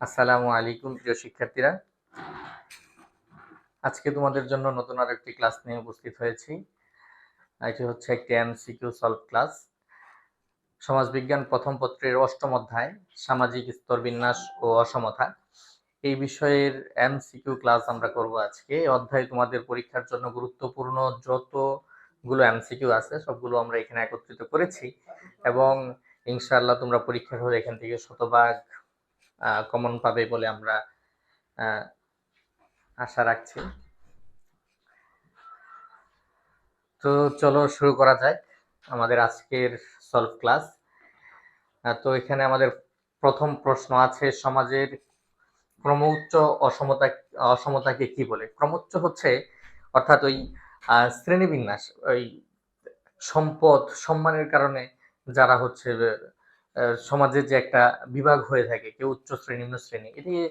আসসালামু আলাইকুম, প্রিয় শিক্ষার্থীরা। আজকে তোমাদের জন্য নতুন আর একটি ক্লাস নিয়ে উপস্থিত হয়েছি। এটি হচ্ছে একটি এমসিকিউ সলভ ক্লাস। সমাজবিজ্ঞান প্রথম পত্রের অষ্টম অধ্যায়, সামাজিক স্তর বিন্যাস ও অসমতা। এই বিষয়ের এমসিকিউ ক্লাস আমরা করব আজকে। এই অধ্যায় তোমাদের পরীক্ষার জন্য গুরুত্বপূর্ণ যতগুলো এমসিকিউ আছে, সবগুলো আমরা এখানে একত্রিত করেছি। এবং ইনশাআল্লাহ তোমরা পরীক্ষার হলে এখান থেকে শতভাগ কমন পাবে বলে আমরা আশা রাখছি। তো চলো শুরু করা যাক আমাদের আজকের সলভ ক্লাস তো এখানে আমাদের প্রথম প্রশ্ন আছে, সমাজের ক্রমোচ্চ অসমতা, অসমতাকে কি বলে? ক্রমোচ্চ হচ্ছে, অর্থাৎ ওই শ্রেণীবিন্যাস, ওই সম্পদ, সম্মানের কারণে যারা হচ্ছে আহ, সমাজে যে একটা বিভাগ হয়ে থাকে কেউ উচ্চ শ্রেণি নিম্ন শ্রেণি এটিকে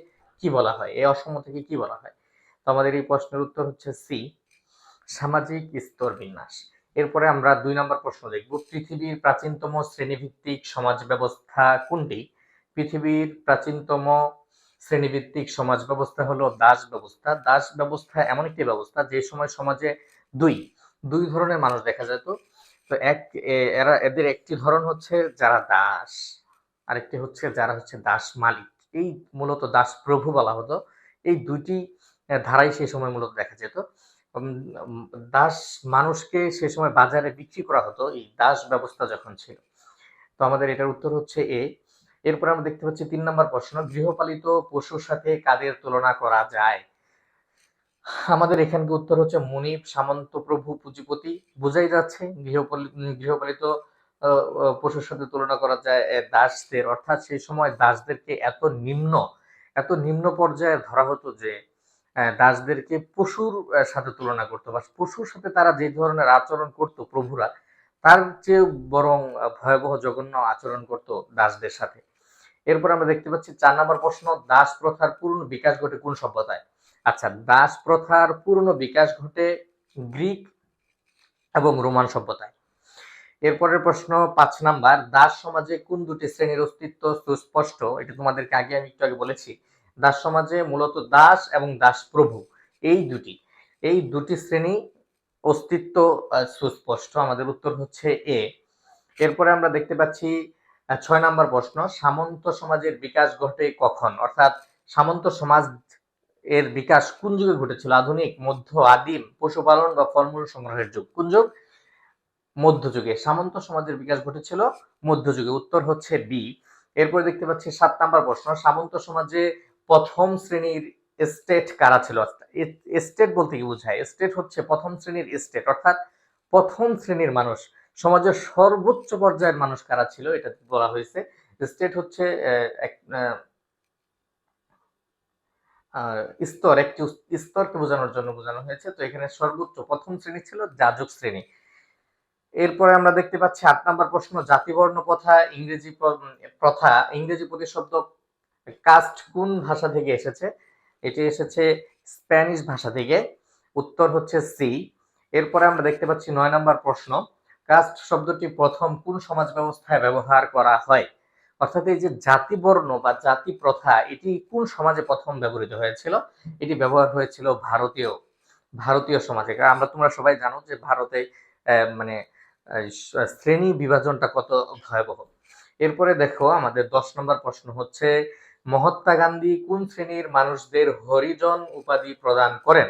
কি বলা হয়? এই অসমতাকে কি বলা হয়? তো আমাদের এই প্রশ্নের উত্তর হচ্ছে সি সামাজিক স্তর বিন্যাস। এরপরে আমরা দুই নম্বর প্রশ্ন দেখব পৃথিবীর প্রাচীনতম শ্রেণীভিত্তিক সমাজ ব্যবস্থা কোনটি? পৃথিবীর প্রাচীনতম শ্রেণীভিত্তিক সমাজ ব্যবস্থা হলো দাস ব্যবস্থা। দাস ব্যবস্থা এমন একটি ব্যবস্থা যে সময় সমাজে দুই দুই ধরনের মানুষ দেখা যেত। তো এক এরা, এদের একটি ধরন হচ্ছে যারা দাস, আরেকটি হচ্ছে যারা হচ্ছে দাস মালিক। এই মূলত দাস প্রভু বলা হতো। এই দুইটি ধারাই সেই সময় মূলত দেখা যেত। দাস মানুষকে সে সময় বাজারে বিক্রি করা হতো, এই দাস ব্যবস্থা যখন ছিল। তো আমাদের এটার উত্তর হচ্ছে এ। এরপর আমরা দেখতে পাচ্ছি তিন নম্বর প্রশ্ন, গৃহপালিত পশুর সাথে কাদের তুলনা করা যায়? আমাদের এখানকার উত্তর হচ্ছে মুনিপ সামন্ত, প্রভু, পুঁজিপতি। বোঝাই যাচ্ছে গৃহপালিত পশুর সাথে তুলনা করা যায় দাসদের। অর্থাৎ সেই সময় দাসদেরকে এত নিম্ন এত নিম্ন পর্যায়ে ধরা হতো যে দাসদেরকে পশুর সাথে তুলনা করতো বা পশুর সাথে তারা যে ধরনের আচরণ করত প্রভুরা, তার চেয়ে বরং ভয়াবহ, জঘন্য আচরণ করত দাসদের সাথে। এরপর আমরা দেখতে পাচ্ছি, চার নম্বর প্রশ্ন, দাস প্রথার পূর্ণ বিকাশ ঘটে কোন সভ্যতায়? আচ্ছা দাস প্রথার পূর্ণ বিকাশ ঘটে গ্রিক এবং রোমান সভ্যতায়। এরপরের প্রশ্ন পাঁচ নাম্বার, দাস সমাজে কোন দুটি শ্রেণির অস্তিত্ব সুস্পষ্ট? এটা তোমাদেরকে আগে আমি একটু আগে বলেছি। দাস সমাজে মূলত দাস এবং দাস প্রভু, এই দুটি। এই দুটি শ্রেণি অস্তিত্ব সুস্পষ্ট। আমাদের উত্তর হচ্ছে এ। এরপরে আমরা দেখতে পাচ্ছি ছয় নম্বর প্রশ্ন, সামন্ত সমাজের বিকাশ ঘটে কখন? অর্থাৎ সামন্ত সমাজ এর বিকাশ কোন যুগে ঘটেছিল? আধুনিক, মধ্য, আদিম, পশুপালন বা ফলমূল সংগ্রহের যুগ। কোন যুগ? মধ্যযুগে সামন্ত সমাজের বিকাশ ঘটেছিল মধ্যযুগে উত্তর হচ্ছে বি এরপরে দেখতে পাচ্ছি সাত নাম্বার প্রশ্ন। সামন্ত সমাজে প্রথম শ্রেণির এস্টেট কারা ছিল? এস্টেট বলতে কি বোঝায়? এস্টেট হচ্ছে প্রথম শ্রেণির এস্টেট অর্থাৎ প্রথম শ্রেণির মানুষ। সমাজের সর্বোচ্চ পর্যায়ের মানুষ কারা ছিল? এটা বলা হয়েছে। স্টেট হচ্ছে স্তর, একটি স্তরকে বোঝানোর জন্য বোঝানো হয়েছে। তো এখানে সর্বোচ্চ প্রথম শ্রেণি ছিল যাজক শ্রেণি। এরপরে আমরা দেখতে পাচ্ছি আট নাম্বার প্রশ্ন জাতিবর্ণ প্রথা, ইংরেজি প্র- প্রথা, ইংরেজি প্রতিশব্দ কাস্ট কোন ভাষা থেকে এসেছে? এটি এসেছে স্প্যানিশ ভাষা থেকে। উত্তর হচ্ছে সি। এরপরে আমরা দেখতে পাচ্ছি নয় নাম্বার প্রশ্ন, কাস্ট শব্দটি প্রথম কোন সমাজ ব্যবস্থায় ব্যবহার করা হয়? অর্থাৎ এই যে জাতিবর্ণ বা জাতি প্রথা এটি কোন সমাজে প্রথম ব্যবহৃত হয়েছিল? এটি ব্যবহার হয়েছিল ভারতীয় ভারতীয় সমাজে। কারণ আমরা, তোমরা সবাই জানো যে ভারতে মানে শ্রেণি বিভাজনটা কত ভয়াবহ। এরপরে দেখো, আমাদের দশ নম্বর প্রশ্ন হচ্ছে, মহাত্মা গান্ধী কোন শ্রেণির মানুষদের হরিজন উপাধি প্রদান করেন?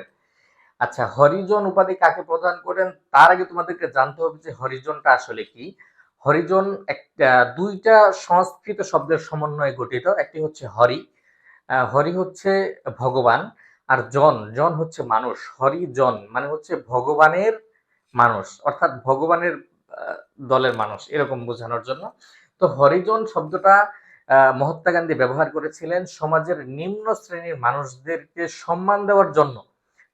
আচ্ছা হরিজন উপাধি কাকে প্রদান করেন? তার আগে তোমাদেরকে জানতে হবে যে হরিজনটা আসলে কি। হরিজন একটা, দুইটা সংস্কৃত শব্দের সমন্বয়ে গঠিত। একটি হচ্ছে হরি হরি হচ্ছে ভগবান আর জন জন হচ্ছে মানুষ। হরিজন মানে হচ্ছে ভগবানের মানুষ, অর্থাৎ ভগবানের দলের মানুষ, এরকম বোঝানোর জন্য। তো হরিজন শব্দটা মহাত্মা গান্ধী ব্যবহার করেছিলেন সমাজের নিম্ন শ্রেণির মানুষদেরকে সম্মান দেওয়ার জন্য।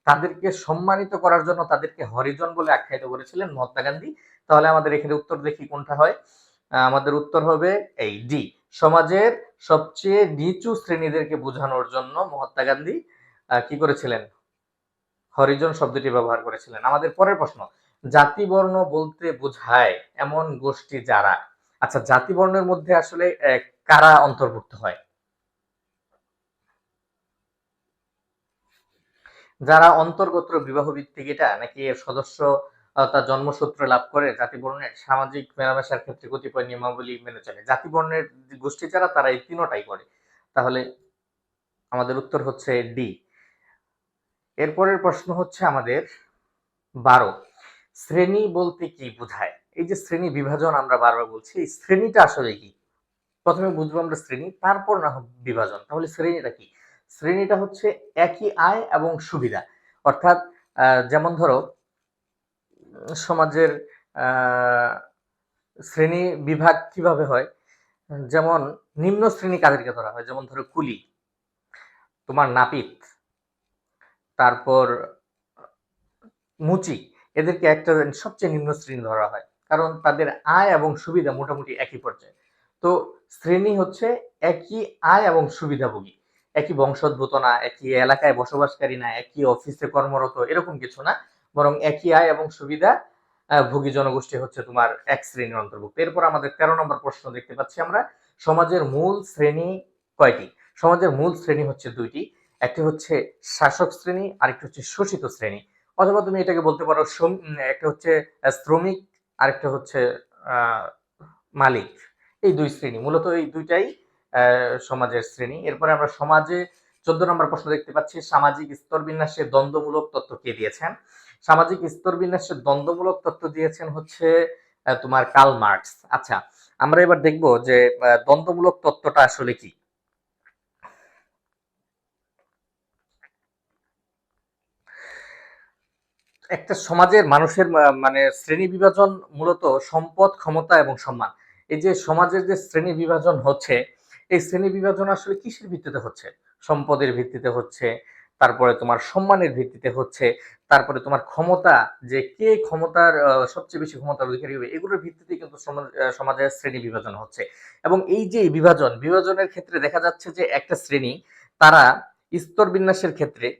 তাদেরকে সম্মানিত করার জন্য তাদেরকে হরিজন বলে আখ্যায়িত করেছিলেন মহাত্মা গান্ধী। তাহলে আমাদের এখানে উত্তর দেখি কোনটা হয়। আমাদের উত্তর হবে এই ডি সমাজের সবচেয়ে নিচু শ্রেণীদেরকে বোঝানোর জন্য মহাত্মা গান্ধী কি করেছিলেন? হরিজন শব্দটি ব্যবহার করেছিলেন। আমাদের পরের প্রশ্ন জাতিবর্ণ বলতে বোঝায় এমন গোষ্ঠী যারা? আচ্ছা জাতিবর্ণের মধ্যে আসলে কারা অন্তর্ভুক্ত হয়? যারা অন্তর্গত বিবাহ ভিত্তিক এটা নাকি এর সদস্য তার জন্মসূত্র লাভ করে জাতি বর্ণের সামাজিক মেলামেশার ক্ষেত্রে কতিপয় নিয়মাবলী মেনে চলে। জাতি বর্ণের যে গোষ্ঠী যারা তারা এই তিনোটাই করে। তাহলে আমাদের উত্তর হচ্ছে ডি। এরপরের প্রশ্ন হচ্ছে আমাদের বারো। শ্রেণি বলতে কি বোঝায়? এই যে শ্রেণি বিভাজন আমরা বারবার বলছি, এই শ্রেণীটা আসলে কি? প্রথমে বুঝব আমরা শ্রেণি, তারপর না বিভাজন। তাহলে শ্রেণীটা কি? শ্রেণীটা হচ্ছে একই আয় এবং সুবিধা। অর্থাৎ যেমন ধরো সমাজের শ্রেণি বিভাগ কীভাবে হয়? যেমন নিম্ন শ্রেণি কাদেরকে ধরা হয়? যেমন ধরো কুলি, তোমার নাপিত, তারপর মুচি, এদেরকে একটা সবচেয়ে নিম্ন শ্রেণি ধরা হয়। কারণ তাদের আয় এবং সুবিধা মোটামুটি একই পর্যায়ে। তো শ্রেণি হচ্ছে একই আয় এবং সুবিধাভোগী। একই বংশোদ্ভূত না, একই এলাকায় বসবাসকারী না, একই অফিসে কর্মরত, এরকম কিছু না। বরং একই আয় এবং সুবিধা ভোগী জনগোষ্ঠী হচ্ছে তোমার এক শ্রেণির অন্তর্ভুক্ত। এরপর আমাদের তেরো নম্বর প্রশ্ন দেখতে পাচ্ছি আমরা। সমাজের মূল শ্রেণি কয়টি? সমাজের মূল শ্রেণি হচ্ছে দুইটি। একটি হচ্ছে শাসক শ্রেণি, আরেকটি হচ্ছে শোষিত শ্রেণি। অথবা তুমি এটাকে বলতে পারো একটা হচ্ছে শ্রমিক, আরেকটা হচ্ছে মালিক। এই দুই শ্রেণি, মূলত এই দুইটাই সমাজের শ্রেণি। এরপরে আমরা সমাজে চোদ্দ নম্বর প্রশ্ন দেখতে পাচ্ছি, সামাজিক স্তর বিন্যাসে দ্বন্দ্বমূলক তত্ত্ব কে দিয়েছেন? সামাজিক স্তর বিন্যাসে দ্বন্দ্বমূলক তত্ত্ব দিয়েছেন হচ্ছে তোমার কার্ল মার্কস। আচ্ছা আমরা এবার দেখব যে দ্বন্দ্বমূলক তত্ত্বটা আসলে কি। একটা সমাজের মানুষের মানে শ্রেণি বিভাজন মূলত সম্পদ, ক্ষমতা এবং সম্মান। এই যে সমাজের যে শ্রেণি বিভাজন হচ্ছে, এই শ্রেণি বিভাজন আসলে কিসের ভিত্তিতে হচ্ছে? সম্পদের ভিত্তিতে হচ্ছে তারপরে তোমার সম্মানের ভিত্তিতে হচ্ছে, তারপরে তোমার ক্ষমতা, যে কে ক্ষমতার সবচেয়ে বেশি ক্ষমতার অধিকারী হবে, এগুলোর ভিত্তিতে কিন্তু সমাজ- সমাজের শ্রেণি বিভাজন হচ্ছে। এবং এই যে বিভাজন, বিভাজনের ক্ষেত্রে দেখা যাচ্ছে যে একটা শ্রেণি, তারা স্তর বিন্যাসের ক্ষেত্রে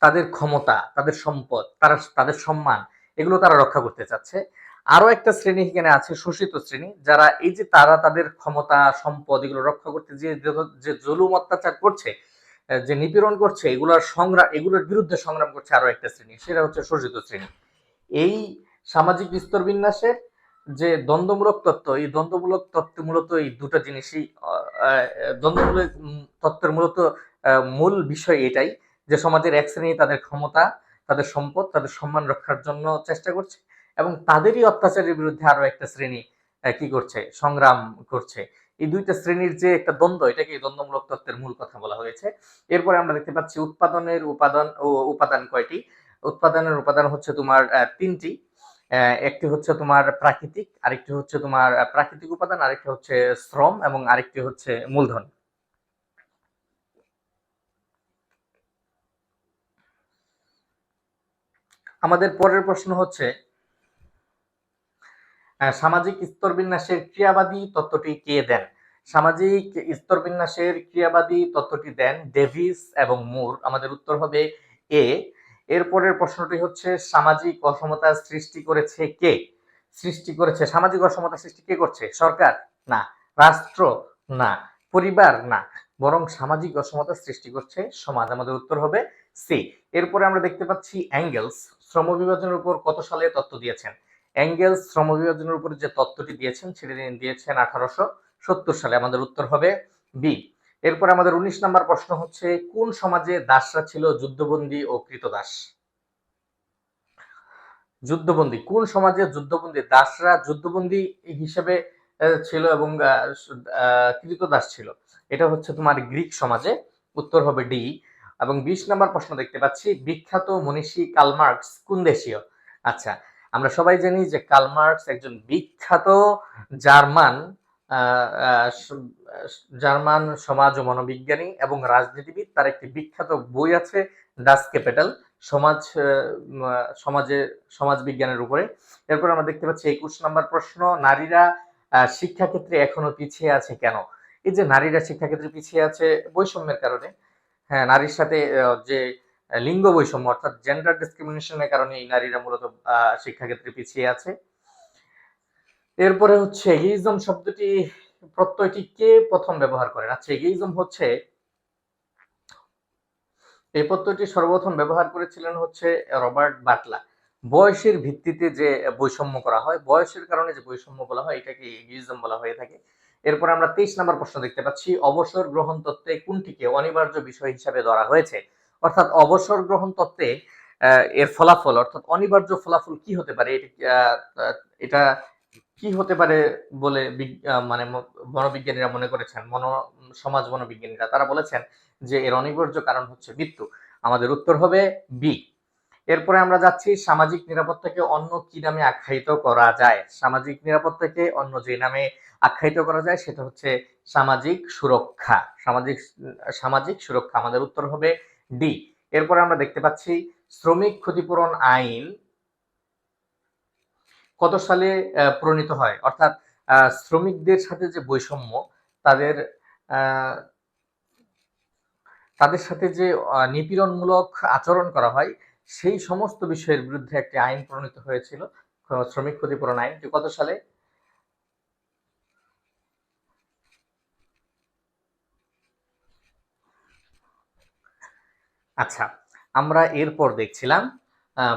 তাদের ক্ষমতা, তাদের সম্পদ, তারা, তাদের সম্মান, এগুলো তারা রক্ষা করতে চাচ্ছে। আরও একটা শ্রেণি এখানে আছে, শোষিত শ্রেণি, যারা এই যে তারা তাদের ক্ষমতা, সম্পদ, এগুলো রক্ষা করতে যে যে জুলুম অত্যাচার করছে যে নিপীড়ন করছে, এগুলোর সংগ্রাম এগুলোর বিরুদ্ধে সংগ্রাম করছে আরও একটা শ্রেণি, সেটা হচ্ছে শোষিত শ্রেণি। এই সামাজিক স্তর বিন্যাসের যে দ্বন্দ্বমূলক তত্ত্ব, এই দ্বন্দ্বমূলক তত্ত্ব মূলত এই দুটো জিনিসই দ্বন্দ্বমূলক তত্ত্বের মূলত মূল বিষয় এটাই যে সমাজের এক শ্রেণি তাদের ক্ষমতা, তাদের সম্পদ, তাদের সম্মান রক্ষার জন্য চেষ্টা করছে এবং তাদেরই অত্যাচারের বিরুদ্ধে আরও একটা শ্রেণি কি করছে? সংগ্রাম করছে। এই দুইটা শ্রেণির যে একটা দ্বন্দ্ব, এটাকে দ্বন্দ্বমূলক তত্ত্বের মূল কথা বলা হয়েছে। এরপরে আমরা দেখতে পাচ্ছি উৎপাদনের উপাদান ও উপাদান কয়টি? উৎপাদনের উপাদান হচ্ছে তোমার তিনটি। একটি হচ্ছে তোমার প্রাকৃতিক, আরেকটি হচ্ছে তোমার প্রাকৃতিক উপাদান, আরেকটি হচ্ছে শ্রম, এবং আরেকটি হচ্ছে মূলধন। আমাদের পরের প্রশ্ন হচ্ছে সামাজিক স্তর বিন্যাসের ক্রিয়াবাদী তত্ত্বটি কে দেন? সামাজিক স্তর বিন্যাসের ক্রিয়াবাদী তত্ত্বটি দেন ডেভিস এবং মুর। আমাদের উত্তর হবে এ। এরপরের প্রশ্নটি হচ্ছে, সামাজিক অসমতা সৃষ্টি করেছে কে? সৃষ্টি করেছে। সামাজিক অসমতা সৃষ্টি কে করছে? সরকার? না। রাষ্ট্র? না। পরিবার? না। বরং সামাজিক অসমতা সৃষ্টি করছে সমাজ। আমাদের উত্তর হবে সি। এরপরে আমরা দেখতে পাচ্ছি অ্যাঙ্গেলস। শ্রম বিভাজনের উপর কত সালে তত্ত্ব দিয়েছেন? অ্যাঙ্গেলস শ্রম বিভাজনের উপর যে তত্ত্বটি দিয়েছেন, সেটি তিনি দিয়েছেন আঠারোশো সত্তর সালে। আমাদের উত্তর হবে বি। এরপর আমাদের উনিশ নম্বর প্রশ্ন হচ্ছে, কোন সমাজে দাসরা ছিল যুদ্ধবন্দী ও কৃতদাস? যুদ্ধবন্দী, কোন সমাজে যুদ্ধবন্দী, দাসরা যুদ্ধবন্দী হিসেবে ছিল এবং কৃতদাস ছিল? এটা হচ্ছে তোমার গ্রিক সমাজে। উত্তর হবে ডি। এবং বিশ নম্বর প্রশ্ন দেখতে পাচ্ছি, বিখ্যাত মনীষী কালমার্কস কোন দেশীয়? আচ্ছা আমরা সবাই জানি যে কালমার্কস একজন বিখ্যাত জার্মান জার্মান সমাজ ও মনোবিজ্ঞানী এবং রাজনীতিবিদ। তার একটি বিখ্যাত বই আছে ডাস ক্যাপিটাল সমাজ সমাজে সমাজ বিজ্ঞানের উপরে। এরপর আমরা দেখতে পাচ্ছি একুশ নম্বর প্রশ্ন, নারীরা শিক্ষাক্ষেত্রে এখনও পিছিয়ে আছে কেন? এই যে নারীরা শিক্ষাক্ষেত্রে পিছিয়ে আছে বৈষম্যের কারণে হ্যাঁ নারীর সাথে যে লিঙ্গ বৈষম্য, অর্থাৎ জেন্ডার ডিসক্রিমিনেশনের কারণে এই নারীরা মূলত শিক্ষাক্ষেত্রে পিছিয়ে আছে। এরপরে হচ্ছে এগেইজম শব্দটি প্রত্যয়টি কে প্রথম ব্যবহার করেন? আচ্ছা এগেইজম হচ্ছে, এই পদ্ধতি সর্বপ্রথম ব্যবহার করেছিলেন হচ্ছে রবার্ট বাটলা বয়সের ভিত্তিতে যে বৈষম্য করা হয়, বয়সের কারণে যে বৈষম্য বলা হয়, এটাকে এগিউজম বলা হয়ে থাকে। এরপর আমরা তেইশ নম্বর প্রশ্ন দেখতে পাচ্ছি, অবসর গ্রহণ তত্ত্বে কোনটিকে অনিবার্য বিষয় হিসাবে ধরা হয়েছে? অর্থাৎ অবসর গ্রহণ তত্ত্বে এর ফলাফল, অর্থাৎ অনিবার্য ফলাফল কি হতে পারে? এটা কি হতে পারে বলে মানে মনোবিজ্ঞানীরা মনে করেছেন, মনো, সমাজ মনোবিজ্ঞানীরা। তারা বলেছেন যে এর অনিবার্য কারণ হচ্ছে মৃত্যু। আমাদের উত্তর হবে বি। এরপরে আমরা যাচ্ছি, সামাজিক নিরাপত্তাকে অন্য কি নামে আখ্যায়িত করা যায়? সামাজিক নিরাপত্তাকে অন্য যে নামে আখ্যায়িত করা যায়, সেটা হচ্ছে সামাজিক সুরক্ষা। সামাজিক সামাজিক সুরক্ষা। আমাদের উত্তর হবে ডি। এরপরে আমরা দেখতে পাচ্ছি শ্রমিক ক্ষতিপূরণ আইন কত সালে প্রণীত হয়? অর্থাৎ শ্রমিকদের সাথে যে বৈষম্য, তাদের তাদের সাথে যে নিপীড়নমূলক আচরণ করা হয়, সেই সমস্ত বিষয়ের বিরুদ্ধে একটি আইন প্রণীত হয়েছিল, শ্রমিক ক্ষতিপূরণ আইন। কত সালে? আচ্ছা আমরা এরপর দেখছিলাম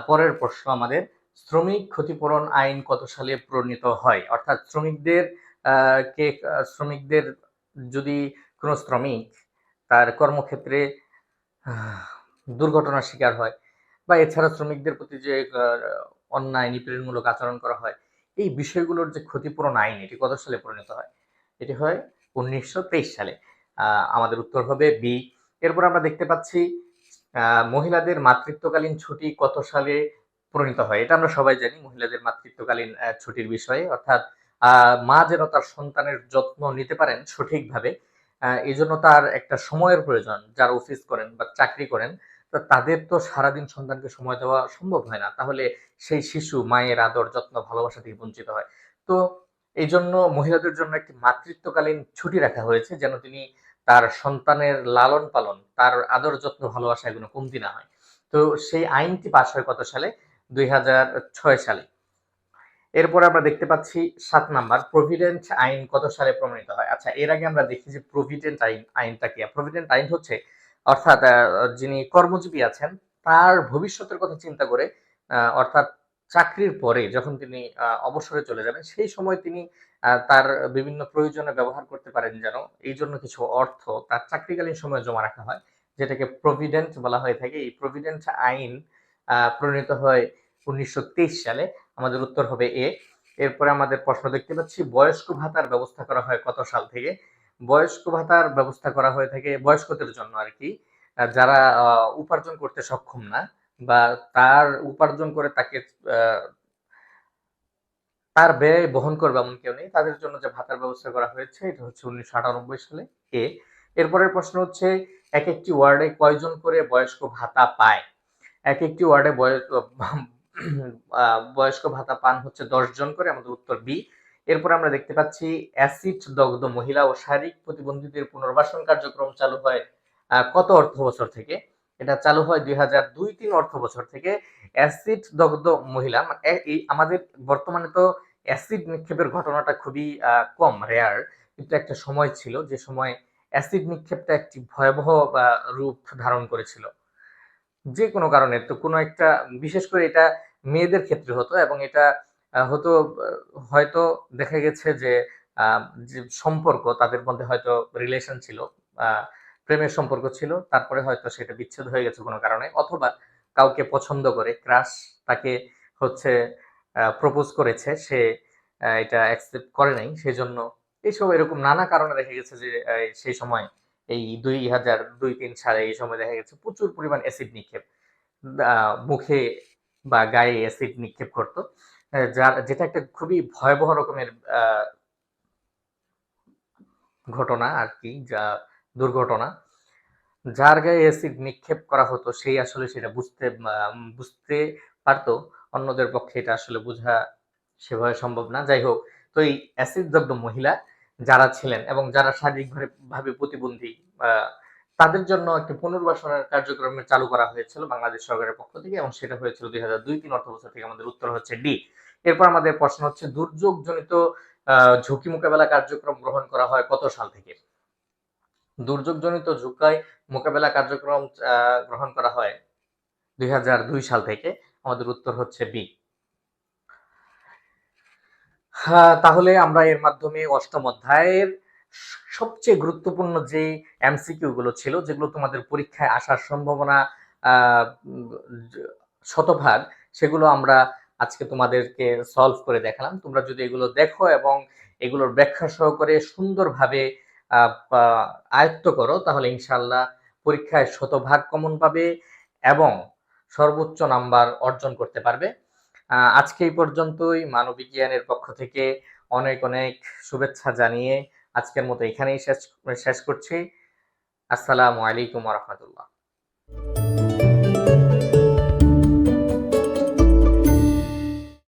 পরের প্রশ্ন আমাদের, শ্রমিক ক্ষতিপূরণ আইন কত সালে প্রণীত হয়? অর্থাৎ শ্রমিকদের কে শ্রমিকদের যদি কোনো শ্রমিক তার কর্মক্ষেত্রে দুর্ঘটনার শিকার হয় বা এছাড়া শ্রমিকদের প্রতি যে অন্যায় নিপীড়নমূলক আচরণ করা হয়, এই বিষয়গুলোর যে ক্ষতিপূরণ আইন, এটি কত সালে পরিণত হয়? এটি হয় উনিশশো তেইশ সালে। আমাদের উত্তর হবে বি। এরপর আমরা দেখতে পাচ্ছি মহিলাদের মাতৃত্বকালীন ছুটি কত সালে প্রণীত হয়? এটা আমরা সবাই জানি, মহিলাদের মাতৃত্বকালীন ছুটির বিষয়ে। অর্থাৎ মা যেন তার সন্তানের যত্ন নিতে পারেন সঠিকভাবে এই জন্য তার একটা সময়ের প্রয়োজন। যারা অফিস করেন বা চাকরি করেন, তো তাদের তো সারাদিন সন্তানকে সময় দেওয়া সম্ভব হয় না। তাহলে সেই শিশু, মায়ের আদর, যত্ন, ভালোবাসা থেকে বঞ্চিত হয়। তো এই জন্য মহিলাদের জন্য একটি মাতৃত্বকালীন ছুটি রাখা হয়েছে, যেন তিনি তার সন্তানের লালন পালন, তার আদর যত্ন ভালোবাসা এগুলো কমতি না হয়। তো সেই আইনটি পাশ হয় কত সালে? দুই হাজার ছয় সালে। এরপর আমরা দেখতে পাচ্ছি সাত নাম্বার, প্রভিডেন্ট আইন কত সালে প্রমাণিত হয়? আচ্ছা এর আগে আমরা দেখি যে প্রভিডেন্ট আইন, আইনটা কি? প্রভিডেন্ট আইন হচ্ছে, অর্থাৎ যিনি কর্মজীবী আছেন, তার ভবিষ্যতের কথা চিন্তা করে অর্থাৎ চাকরির পরে যখন তিনি অবসরে চলে যাবেন, সেই সময় তিনি তার বিভিন্ন প্রয়োজনে ব্যবহার করতে পারেন যেন। এই জন্য কিছু অর্থ তার চাকরিকালীন সময়ে জমা রাখা হয়, যেটাকে প্রভিডেন্ট বলা হয়ে থাকে। এই প্রভিডেন্ট আইন প্রণীত হয় উনিশশো তেইশ সালে। আমাদের উত্তর হবে এ। এরপরে আমাদের প্রশ্ন দেখতে পাচ্ছি, বয়স্ক ভাতার ব্যবস্থা করা হয় কত সাল থেকে? বয়স্ক ভাতার ব্যবস্থা করা হয়ে থাকে বয়স্কদের জন্য আর কি। যারা উপার্জন করতে সক্ষম না বা তার উপার্জন করে তাকে তার ব্যয় বহন করবে এমন কেউ নেই। তাদের জন্য যে ভাতার ব্যবস্থা করা হয়েছে, এটা হচ্ছে উনিশশো আটানব্বই সালে। কে? এরপরের প্রশ্ন হচ্ছে, এক একটি ওয়ার্ডে কয়জন করে বয়স্ক ভাতা পায়? এক একটি ওয়ার্ডে বয়স বয়স্ক ভাতা পান হচ্ছে দশ জন করে, আমাদের উত্তর বি। এরপর আমরা দেখতে পাচ্ছি অ্যাসিড দগ্ধ মহিলা ও শারীরিক প্রতিবন্ধীদের পুনর্বাসন কার্যক্রম চালু হয় কত অর্থ বছর থেকে? এটা চালু হয় দুই হাজার দুই তিন অর্থ বছর থেকে অ্যাসিড দগ্ধ মহিলা মানে এই আমাদের বর্তমানে তো অ্যাসিড নিক্ষেপের ঘটনাটা খুবই কম রেয়ার কিন্তু একটা সময় ছিল যে সময় অ্যাসিড নিক্ষেপটা একটি ভয়াবহ রূপ ধারণ করেছিল। যে কোনো কারণে, তো কোনো একটা, বিশেষ করে এটা মেয়েদের ক্ষেত্রে হতো এবং এটা হতো, হয়তো দেখা গেছে যে সম্পর্ক, তাদের মধ্যে হয়তো রিলেশন ছিল প্রেমের সম্পর্ক ছিল, তারপরে হয়তো সেটা বিচ্ছেদ হয়ে গেছে কোনো কারণে, অথবা কাউকে পছন্দ করে, ক্রাশ তাকে হচ্ছে প্রপোজ করেছে, সে এটা অ্যাকসেপ্ট করে নাই সেই সেজন্য এইসব এরকম নানা কারণে দেখা গেছে যে সেই সময় এই দুই হাজার দুই তিন সালে এই সময় দেখা গেছে প্রচুর পরিমাণ অ্যাসিড নিক্ষেপ মুখে বা গায়ে অ্যাসিড নিক্ষেপ করতো যার, যেটা একটা খুবই ভয়াবহ রকমের ঘটনা আর কি, যা দুর্ঘটনা, যার গায়ে অ্যাসিড নিক্ষেপ করা হতো, সেই আসলে সেটা বুঝতে বুঝতে পারতো। অন্যদের পক্ষে এটা আসলে বোঝা সেভাবে সম্ভব না। যাই হোক, তো এই অ্যাসিড মহিলা যারা ছিলেন এবং যারা শারীরিকভাবে ভাবে প্রতিবন্ধী তাদের জন্য একটি পুনর্বাসনের কার্যক্রম চালু করা হয়েছিল বাংলাদেশ সরকারের পক্ষ থেকে এবং সেটা হয়েছিল দুই হাজার দুই তিন অর্থ বছর থেকে আমাদের উত্তর হচ্ছে ডি। এরপর আমাদের প্রশ্ন হচ্ছে, দুর্যোগজনিত ঝুঁকি মোকাবেলা কার্যক্রম গ্রহণ করা হয় কত সাল থেকে? দুর্যোগজনিত ঝুঁকায় মোকাবেলা কার্যক্রম গ্রহণ করা হয়। দুই হাজার দুই সাল থেকে আমাদের উত্তর হচ্ছে বি। তাহলে আমরা এর মাধ্যমে অষ্টম অধ্যায়ের সবচেয়ে গুরুত্বপূর্ণ যে এমসিকিউ গুলো ছিল, যেগুলো তোমাদের পরীক্ষায় আসার সম্ভাবনা শতভাগ, সেগুলো আমরা আজকে তোমাদেরকে সলভ করে দেখালাম। তোমরা যদি এগুলো দেখো এবং এগুলোর ব্যাখ্যা সহকারে সুন্দরভাবে আয়ত্ত করো, তাহলে ইনশাল্লাহ পরীক্ষায় শতভাগ কমন পাবে এবং সর্বোচ্চ নাম্বার অর্জন করতে পারবে। আজকে এই পর্যন্তই। মানবিক জ্ঞানের পক্ষ থেকে অনেক অনেক শুভেচ্ছা জানিয়ে আজকের মতো এখানেই শেষ শেষ করছি। আসসালামু আলাইকুম রহমতুল্লাহ।